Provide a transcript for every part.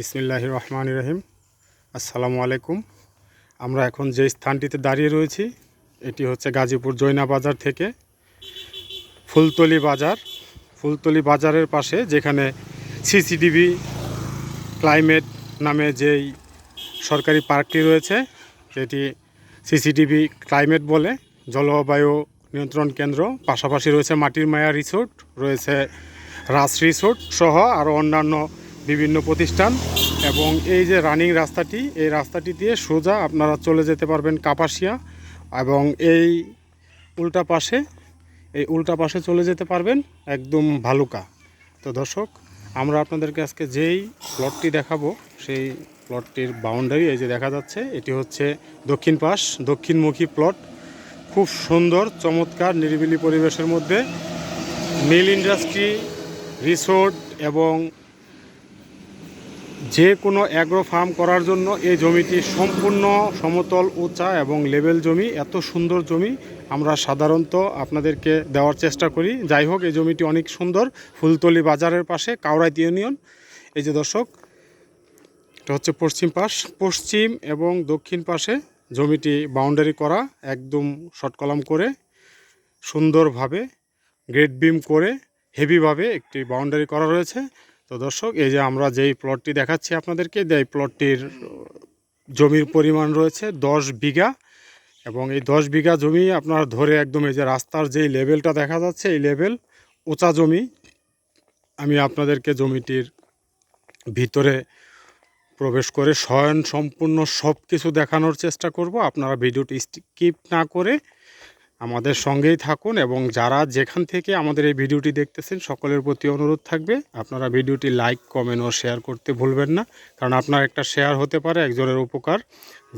বিসমিল্লাহ রহমান রহিম। আসসালামু আলাইকুম। আমরা এখন যে স্থানটিতে দাঁড়িয়ে রয়েছি, এটি হচ্ছে গাজীপুর জৈনা বাজার থেকে ফুলতলি বাজার। ফুলতলি বাজারের পাশে যেখানে সিসিটিভি ক্লাইমেট নামে যেই সরকারি পার্কটি রয়েছে যেটি সিসিটিভি ক্লাইমেট বলে। জলবায়ু নিয়ন্ত্রণ কেন্দ্র, পাশাপাশি রয়েছে মাটির মায়া রিসোর্ট, রয়েছে রাস রিসোর্ট সহ আরও অন্যান্য বিভিন্ন প্রতিষ্ঠান এবং এই যে রানিং রাস্তাটি, এই রাস্তাটি দিয়ে সোজা আপনারা চলে যেতে পারবেন কাপাসিয়া এবং এই উল্টা পাশে, এই উল্টা পাশে চলে যেতে পারবেন একদম ভালুকা। তো দর্শক, আমরা আপনাদেরকে আজকে যেই প্লটটি দেখাবো, সেই প্লটটির বাউন্ডারি এই যে দেখা যাচ্ছে, এটি হচ্ছে দক্ষিণ পাশ, দক্ষিণমুখী প্লট খুব সুন্দর, চমৎকার, নিরিবিলি পরিবেশের মধ্যে মিল ইন্ডাস্ট্রি রিসোর্ট এবং যে কোনো অ্যাগ্রো ফার্ম করার জন্য এই জমিটি সম্পূর্ণ সমতল, উঁচা এবং লেভেল জমি, এত সুন্দর জমি আমরা সাধারণত আপনাদেরকে দেওয়ার চেষ্টা করি। যাই হোক, এই জমিটি অনেক সুন্দর, ফুলতলি বাজারের পাশে কাউরাইত ইউনিয়ন। এই যে দর্শক, এটা হচ্ছে পশ্চিম পাশ। পশ্চিম এবং দক্ষিণ পাশে জমিটি বাউন্ডারি করা, একদম শর্ট কলাম করে, সুন্দরভাবে গ্রেড বিম করে হেভিভাবে একটি বাউন্ডারি করা রয়েছে। তো দর্শক, এই যে আমরা যেই প্লটটি দেখাচ্ছি আপনাদেরকে, এই প্লটটির জমির পরিমাণ রয়েছে দশ বিঘা এবং এই দশ বিঘা জমি আপনার ধরে একদম এই যে রাস্তার যেই লেভেলটা দেখা যাচ্ছে, এই লেভেল উঁচা জমি। আমি আপনাদেরকে জমিটির ভিতরে প্রবেশ করে স্বয়ং সম্পূর্ণ সব কিছু দেখানোর চেষ্টা করব। আপনারা ভিডিওটি স্কিপ না করে আমাদের সঙ্গেই থাকুন এবং যারা যেখান থেকে আমাদের এই ভিডিওটি দেখতেছেন, সকলের প্রতি অনুরোধ থাকবে, আপনারা ভিডিওটি লাইক, কমেন্ট ও শেয়ার করতে ভুলবেন না। কারণ আপনার একটা শেয়ার হতে পারে, একজনের উপকার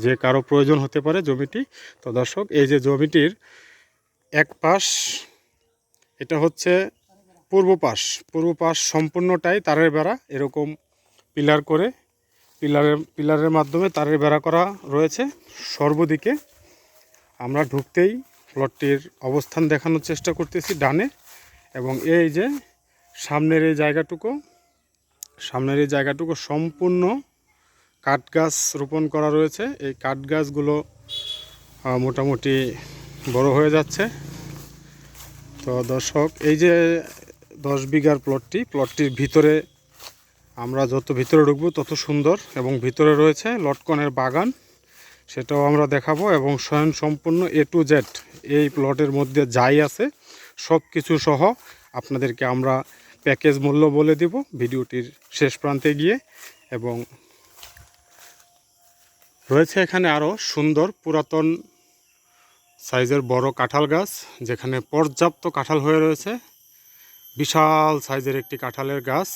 যে কারও প্রয়োজন হতে পারে জমিটি। তো দর্শক, এই যে জমিটির এক পাশ, এটা হচ্ছে পূর্ব পাশ। পূর্ব পাশ সম্পূর্ণটাই তারের বেড়া, এরকম পিলার করে, পিলারের পিলারের মাধ্যমে তারের বেড়া করা রয়েছে সর্বদিকে। আমরা ঢুকতেই প্লটটির অবস্থান দেখানোর চেষ্টা করতেছি ডানে এবং এই যে সামনের এই জায়গাটুকু, সামনের এই জায়গাটুকু সম্পূর্ণ কাঠ গাছ রোপণ করা রয়েছে। এই কাঠ গাছগুলো মোটামুটি বড় হয়ে যাচ্ছে। তো দর্শক, এই যে দশ বিঘার প্লটটি, প্লটটির ভিতরে আমরা যত ভিতরে ঢুকবো তত সুন্দর এবং ভিতরে রয়েছে লটকনের বাগান। সেটাও আমরা দেখাবো এবং স্বয়ং সম্পূর্ণ এ টু জেড এই প্লটের মধ্যে যাই আছে সব কিছু সহ আপনাদেরকে আমরা প্যাকেজ মূল্য বলে দিব ভিডিওটির শেষ প্রান্তে গিয়ে এবং রয়েছে এখানে আরও সুন্দর পুরাতন সাইজের বড় কাঁঠাল গাছ, যেখানে পর্যাপ্ত কাঁঠাল হয়ে রয়েছে। বিশাল সাইজের একটি কাঁঠালের গাছ।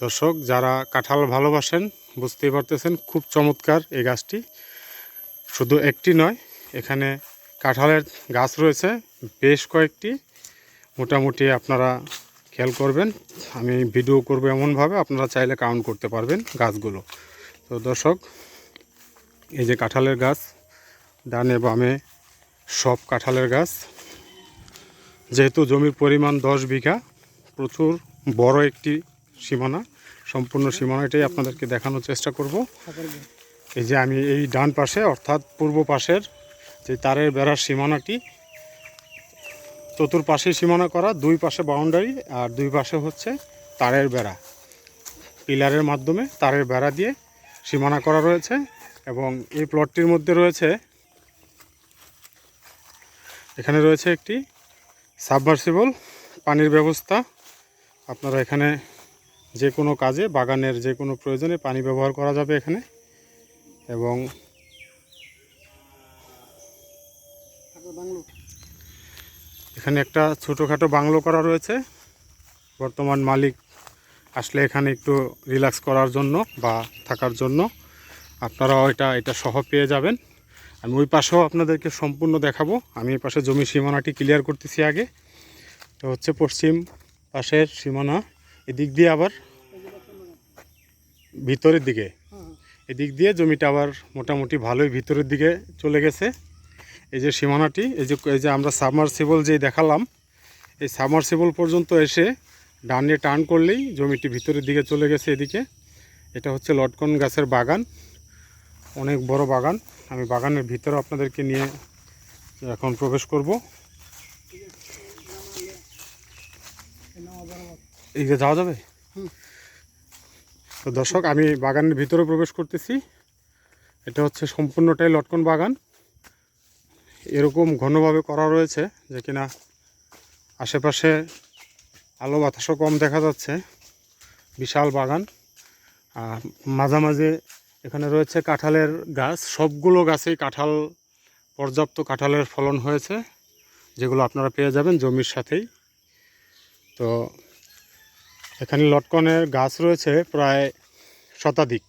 দর্শক, যারা কাঁঠাল ভালোবাসেন, বুঝতেই পারতেছেন, খুব চমৎকার এই গাছটি। শুধু একটি নয়, এখানে কাঁঠালের গাছ রয়েছে, বেশ কয়েকটি। মোটামুটি আপনারা খেয়াল করবেন, আমি ভিডিও করব এমনভাবে, আপনারা চাইলে কাউন্ট করতে পারবেন গাছগুলো। তো দর্শক, এই যে কাঁঠালের গাছ, ডানে বামে সব কাঁঠালের গাছ। যেহেতু জমির পরিমাণ দশ বিঘা, প্রচুর বড় একটি সীমানা, সম্পূর্ণ সীমানাটাই আপনাদেরকে দেখানোর চেষ্টা করব। এই যে আমি এই ডান পাশে, অর্থাৎ পূর্ব পাশের যে তারের বেড়ার সীমানাটি চতুর্পাশে সীমানা করা, দুই পাশে বাউন্ডারি আর দুই পাশে হচ্ছে তারের বেড়া। পিলারের মাধ্যমে তারের বেড়া দিয়ে সীমানা করা রয়েছে এবং এই প্লটটির মধ্যে রয়েছে, এখানে রয়েছে একটি সাবমার্সিবল পানির ব্যবস্থা। আপনারা এখানে যে কোনো কাজে, বাগানের যে কোনো প্রয়োজনে পানি ব্যবহার করা যাবে এখানে। এবং এখানে একটা ছোটোখাটো বাংলো করা রয়েছে। বর্তমান মালিক আসলে এখানে একটু রিল্যাক্স করার জন্য বা থাকার জন্য। আপনারাও এটা এটা সহ পেয়ে যাবেন। আমি ওই পাশেও আপনাদেরকে সম্পূর্ণ দেখাবো। আমি এই পাশে জমি সীমানাটি ক্লিয়ার করতেছি আগে। তো হচ্ছে পশ্চিম পাশের সীমানা। এদিক দিয়ে আবার ভিতরের দিকে। এদিক দিয়ে জমিটা আবার মোটামুটি ভালোই ভিতরের দিকে চলে গেছে। এই যে সীমানাটি, এই যে এই যে আমরা সাবমার্সিবল যে দেখালাম, এই সাবমার্সিবল পর্যন্ত এসে ডানে টার্ন করলেই জমিটি ভিতরের দিকে চলে গেছে এদিকে। এটা হচ্ছে লটকন গাছের বাগান, অনেক বড় বাগান। আমি বাগানের ভিতরে আপনাদেরকে নিয়ে এখন প্রবেশ করব। এই যাওয়া যাবে? তো দর্শক, আমি বাগানের ভিতরে প্রবেশ করতেছি। এটা হচ্ছে সম্পূর্ণটাই লটকন বাগান। এরকম ঘনভাবে করা রয়েছে যে কিনা আশেপাশে আলো বাতাসও কম দেখা যাচ্ছে। বিশাল বাগান। আর মাঝামাঝি এখানে রয়েছে কাঁঠালের গাছ। সবগুলো গাছেই কাঁঠাল, পর্যাপ্ত কাঁঠালের ফলন হয়েছে, যেগুলো আপনারা পেয়ে যাবেন জমির সাথেই। তো এখানে লটকনের গাছ রয়েছে প্রায় শতাধিক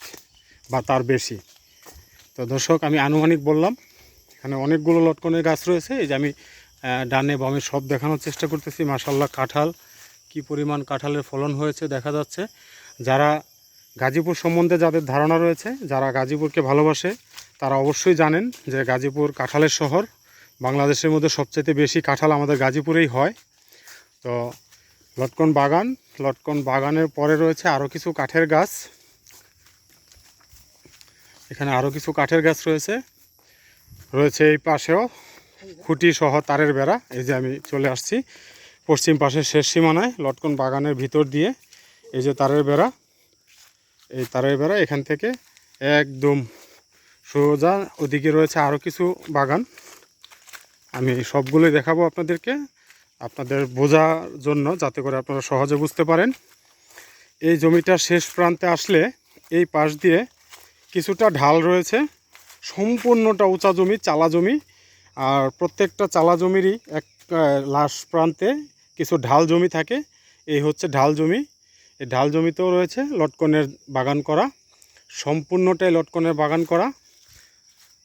বা তার বেশি। তো দর্শক, আমি আনুমানিক বললাম, এখানে অনেকগুলো লটকনের গাছ রয়েছে। এই যে আমি ডানে বামে সব দেখানোর চেষ্টা করতেছি। মাসাল্লাহ কাঁঠাল, কি পরিমাণ কাঁঠালের ফলন হয়েছে দেখা যাচ্ছে। যারা গাজীপুর সম্বন্ধে যাদের ধারণা রয়েছে, যারা গাজীপুরকে ভালোবাসে, তারা অবশ্যই জানেন যে গাজীপুর কাঁঠালের শহর। বাংলাদেশের মধ্যে সবচেয়ে বেশি কাঁঠাল আমাদের গাজীপুরেই হয়। তো লটকন বাগান লটকন বাগানের পরে রয়েছে আরও কিছু কাঠের গাছ। এখানে আরও কিছু কাঠের গাছ রয়েছে। রয়েছে এই পাশেও খুঁটি সহ তারের বেড়া। এই যে আমি চলে আসছি পশ্চিম পাশের শেষ সীমানায় লটকন বাগানের ভিতর দিয়ে। এই যে তারের বেড়া। এই তারের বেড়া এখান থেকে একদম সোজা ওদিকে রয়েছে আরও কিছু বাগান। আমি সবগুলোই দেখাবো আপনাদেরকে। আপনাদের বোঝার জন্য যাতে করে আপনারা সহজে বুঝতে পারেন। এই জমিটার শেষ প্রান্তে আসলে এই পাশ দিয়ে কিছুটা ঢাল রয়েছে। সম্পূর্ণটা উঁচা জমি, চালা জমি। আর প্রত্যেকটা চালা জমিরই এক লাশ প্রান্তে কিছু ঢাল জমি থাকে। এই হচ্ছে ঢাল জমি। এই ঢাল জমিতেও রয়েছে লটকনের বাগান করা। সম্পূর্ণটাই লটকনের বাগান করা।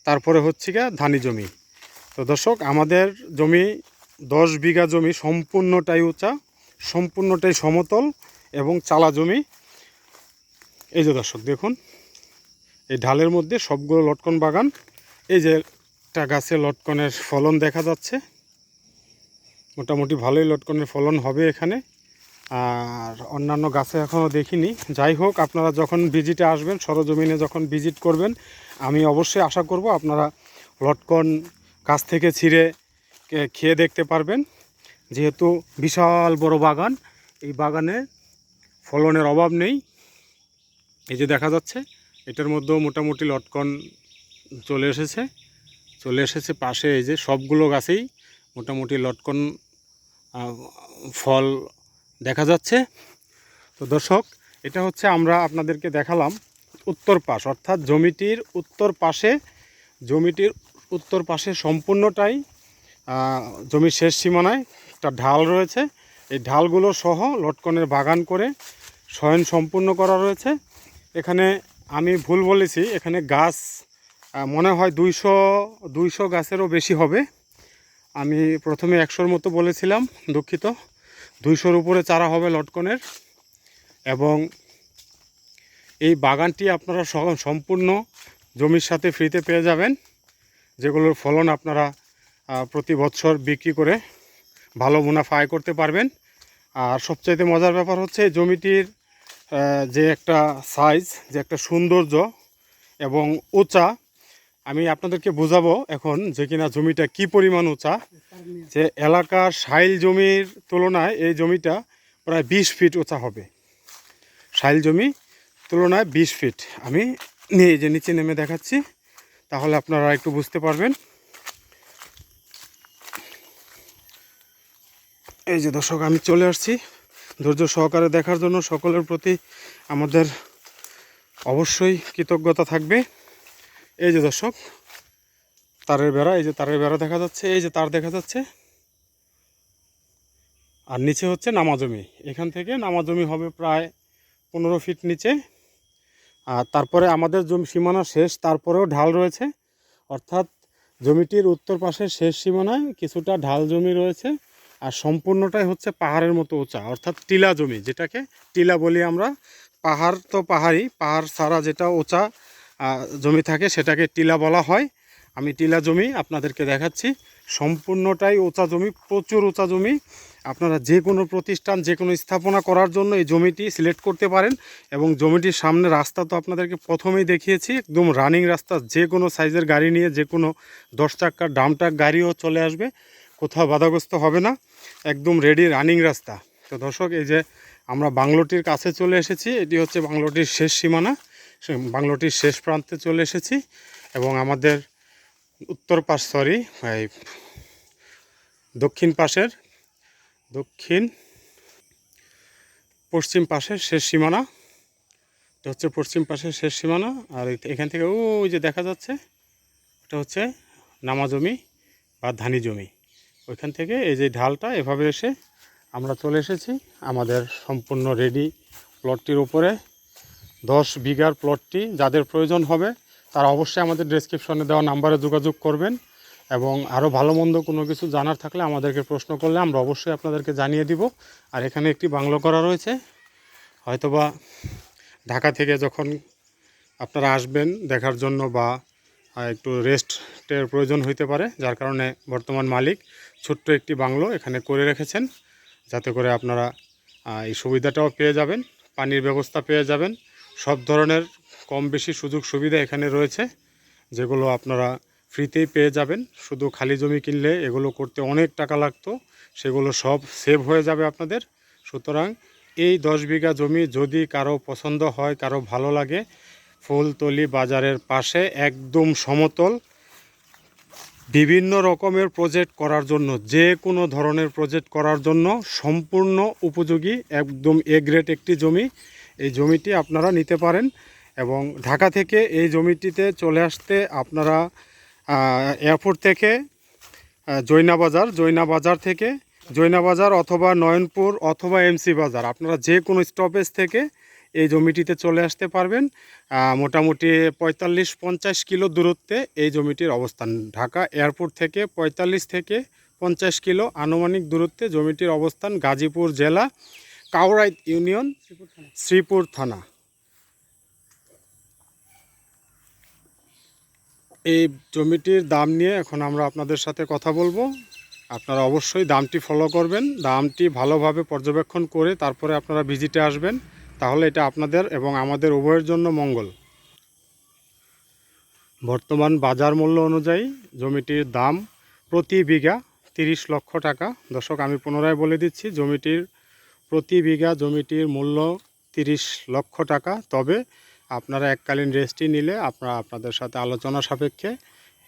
তারপরে হচ্ছে গিয়ে ধানি জমি। তো দর্শক, আমাদের জমি দশ বিঘা জমি সম্পূর্ণটাই উঁচা, সম্পূর্ণটাই সমতল এবং চালা জমি। এই যে দর্শক, দেখুন, এই ঢালের মধ্যে সবগুলো লটকন বাগান, এই যে একটা গাছে লটকনের ফলন দেখা যাচ্ছে। মোটামুটি ভালোই লটকনের ফলন হবে এখানে। আর অন্যান্য গাছে এখনও দেখিনি। যাই হোক, আপনারা যখন ভিজিটে আসবেন, সরজমিনে যখন ভিজিট করবেন, আমি অবশ্যই আশা করব আপনারা লটকন গাছ থেকে ছিঁড়ে খেয়ে দেখতে পারবেন। যেহেতু বিশাল বড় বাগান, এই বাগানে ফলনের অভাব নেই। এই যে দেখা যাচ্ছে, এটার মধ্যেও মোটামুটি লটকন চলে এসেছে। চলে এসেছে পাশে এই যে সবগুলো গাছেই মোটামুটি লটকন ফল দেখা যাচ্ছে। তো দর্শক, এটা হচ্ছে আমরা আপনাদেরকে দেখালাম উত্তর পাশ, অর্থাৎ জমিটির উত্তর পাশে, জমিটির উত্তর পাশে সম্পূর্ণটাই জমির শেষ সীমানায় একটা ঢাল রয়েছে। এই ঢালগুলো সহ লটকনের বাগান করে শয়ন সম্পূর্ণ করা রয়েছে। এখানে আমি ভুল বলেছি, এখানে গাছ মনে হয় দুইশো দুইশো গাছেরও বেশি হবে। আমি প্রথমে একশোর মতো বলেছিলাম, দুঃখিত। দুইশোর উপরে চারা হবে লটকনের। এবং এই বাগানটি আপনারা সম্পূর্ণ জমির সাথে ফ্রিতে পেয়ে যাবেন। যেগুলোর ফলন আপনারা প্রতি বছর বিক্রি করে ভালো মুনাফা আয় করতে পারবেন। আর সবচাইতে মজার ব্যাপার হচ্ছে জমিটির যে একটা সাইজ যে একটা সৌন্দর্য এবং উঁচা, আমি আপনাদেরকে বোঝাবো এখন যে কিনা জমিটা কি পরিমাণ উঁচা। যে এলাকার সাইল জমির তুলনায় এই জমিটা প্রায় বিশ ফিট উঁচা হবে। সাইল জমি তুলনায় বিশ ফিট। আমি নিয়ে যে নিচে নেমে দেখাচ্ছি, তাহলে আপনারা একটু বুঝতে পারবেন। এই যে দর্শক, আমি চলে আসছি। ধৈর্য সহকারে দেখার জন্য সকলের প্রতি আমাদের অবশ্যই কৃতজ্ঞতা থাকবে। এই যে দর্শক, তারের বেড়া, এই যে তারের বেড়া দেখা যাচ্ছে, এই যে তার দেখা যাচ্ছে। আর নিচে হচ্ছে নামাজমি। এখান থেকে নামাজমি হবে প্রায় পনেরো ফিট নিচে। আর তারপরে আমাদের জমি সীমানা শেষ, তারপরেও ঢাল রয়েছে। অর্থাৎ জমিটির উত্তর পাশের শেষ সীমানায় কিছুটা ঢাল জমি রয়েছে। আর সম্পূর্ণটাই হচ্ছে পাহাড়ের মতো উঁচা, অর্থাৎ টিলা জমি, যেটাকে টিলা বলি আমরা। পাহাড় তো পাহাড়ই, পাহাড় ছাড়া যেটা উঁচা জমি থাকে সেটাকে টিলা বলা হয়। আমি টিলা জমি আপনাদেরকে দেখাচ্ছি, সম্পূর্ণটাই উঁচা জমি, প্রচুর উঁচা জমি। আপনারা যে কোনো প্রতিষ্ঠান, যে কোনো স্থাপনা করার জন্য এই জমিটি সিলেক্ট করতে পারেন এবং জমিটির সামনে রাস্তা তো আপনাদেরকে প্রথমেই দেখিয়েছি, একদম রানিং রাস্তা, যে কোনো সাইজের গাড়ি নিয়ে যে কোনো দশ চাক্কার, ডাম গাড়িও চলে আসবে। কোথাও বাধাগ্রস্ত হবে না, একদম রেডি রানিং রাস্তা। তো দর্শক, এই যে আমরা বাংলোটির কাছে চলে এসেছি, এটি হচ্ছে বাংলোটির শেষ সীমানা। বাংলোটির শেষ প্রান্তে চলে এসেছি এবং আমাদের উত্তর পাশ সরি দক্ষিণ পাশের, দক্ষিণ পশ্চিম পাশের শেষ সীমানা। এটা হচ্ছে পশ্চিম পাশের শেষ সীমানা, আর এখান থেকে ওই যে দেখা যাচ্ছে, এটা হচ্ছে নামা জমি বা ধানি জমি। ওইখান থেকে এই যে ঢালটা, এভাবে এসে আমরা চলে এসেছি। আমাদের সম্পূর্ণ রেডি প্লটটির উপরে। দশ বিঘার প্লটটি যাদের প্রয়োজন হবে, তারা অবশ্যই আমাদের ডেসক্রিপশনে দেওয়া নাম্বারে যোগাযোগ করবেন। এবং আরও ভালো মন্দ কোনো কিছু জানার থাকলে আমাদেরকে প্রশ্ন করলে আমরা অবশ্যই আপনাদেরকে জানিয়ে দিব। আর এখানে একটি বাংলো করা রয়েছে। হয়তোবা ঢাকা থেকে যখন আপনারা আসবেন দেখার জন্য বা একটু রেস্টের প্রয়োজন হইতে পারে, যার কারণে বর্তমান মালিক ছোট্ট একটি বাংলো এখানে করে রেখেছেন, যাতে করে আপনারা এই সুবিধাটাও পেয়ে যাবেন, পানির ব্যবস্থা পেয়ে যাবেন, সব ধরনের কম বেশি সুযোগ সুবিধা এখানে রয়েছে, যেগুলো আপনারা ফ্রিতেই পেয়ে যাবেন, শুধু খালি জমি কিনলে এগুলো করতে অনেক টাকা লাগতো, সেগুলো সব সেভ হয়ে যাবে আপনাদের, সুতরাং এই দশ বিঘা জমি যদি কারও পছন্দ হয়, কারও ভালো লাগে ফুলতলি বাজারের পাশে একদম সমতল। বিভিন্ন রকমের প্রজেক্ট করার জন্য, যে কোনো ধরনের প্রজেক্ট করার জন্য সম্পূর্ণ উপযোগী, একদম এ গ্রেড একটি জমি। এই জমিটি আপনারা নিতে পারেন এবং ঢাকা থেকে এই জমিটিতে চলে আসতে আপনারা এয়ারপোর্ট থেকে জৈনা বাজার জৈনা বাজার থেকে, জৈনা বাজার অথবা নয়নপুর অথবা এমসি বাজার। আপনারা যে কোনো স্টপেজ থেকে এই জমিটিতে চলে আসতে পারবেন। মোটামুটি পঁয়তাল্লিশ পঞ্চাশ কিলো দূরত্বে এই জমিটির অবস্থান। ঢাকা এয়ারপোর্ট থেকে পঁয়তাল্লিশ থেকে পঞ্চাশ কিলো আনুমানিক দূরত্বে জমিটির অবস্থান গাজীপুর জেলা কাউরাইত ইউনিয়ন, শ্রীপুর থানা। এই জমিটির দাম নিয়ে এখন আমরা আপনাদের সাথে কথা বলব। আপনারা অবশ্যই দামটি ফলো করবেন। দামটি ভালোভাবে পর্যবেক্ষণ করে তারপরে আপনারা ভিজিটে আসবেন। তাহলে এটা আপনাদের এবং আমাদের উভয়ের জন্য মঙ্গল। বর্তমান বাজার মূল্য অনুযায়ী জমিটির দাম প্রতি বিঘা তিরিশ লক্ষ টাকা। দর্শক, আমি পুনরায় বলে দিচ্ছি, জমিটির প্রতি বিঘা জমিটির মূল্য তিরিশ লক্ষ টাকা। তবে আপনারা এককালীন রেস্টটি নিলে আপনারা আপনাদের সাথে আলোচনা সাপেক্ষে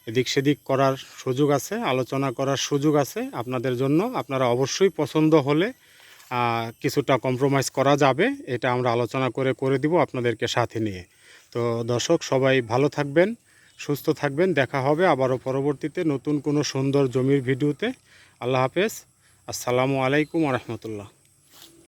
এদিক সেদিক করার সুযোগ আছে, আলোচনা করার সুযোগ আছে। আপনাদের জন্য আপনারা অবশ্যই পছন্দ হলে কিছুটা কম্প্রোমাইজ করা যাবে, এটা আমরা আলোচনা করে করে দিব আপনাদেরকে সাথে নিয়ে। তো দর্শক, সবাই ভালো থাকবেন, সুস্থ থাকবেন, দেখা হবে আবারও পরবর্তীতে নতুন কোনো সুন্দর জমির ভিডিওতে। আল্লাহ হাফেজ। আসসালামু আলাইকুম রহমতুল্লাহ।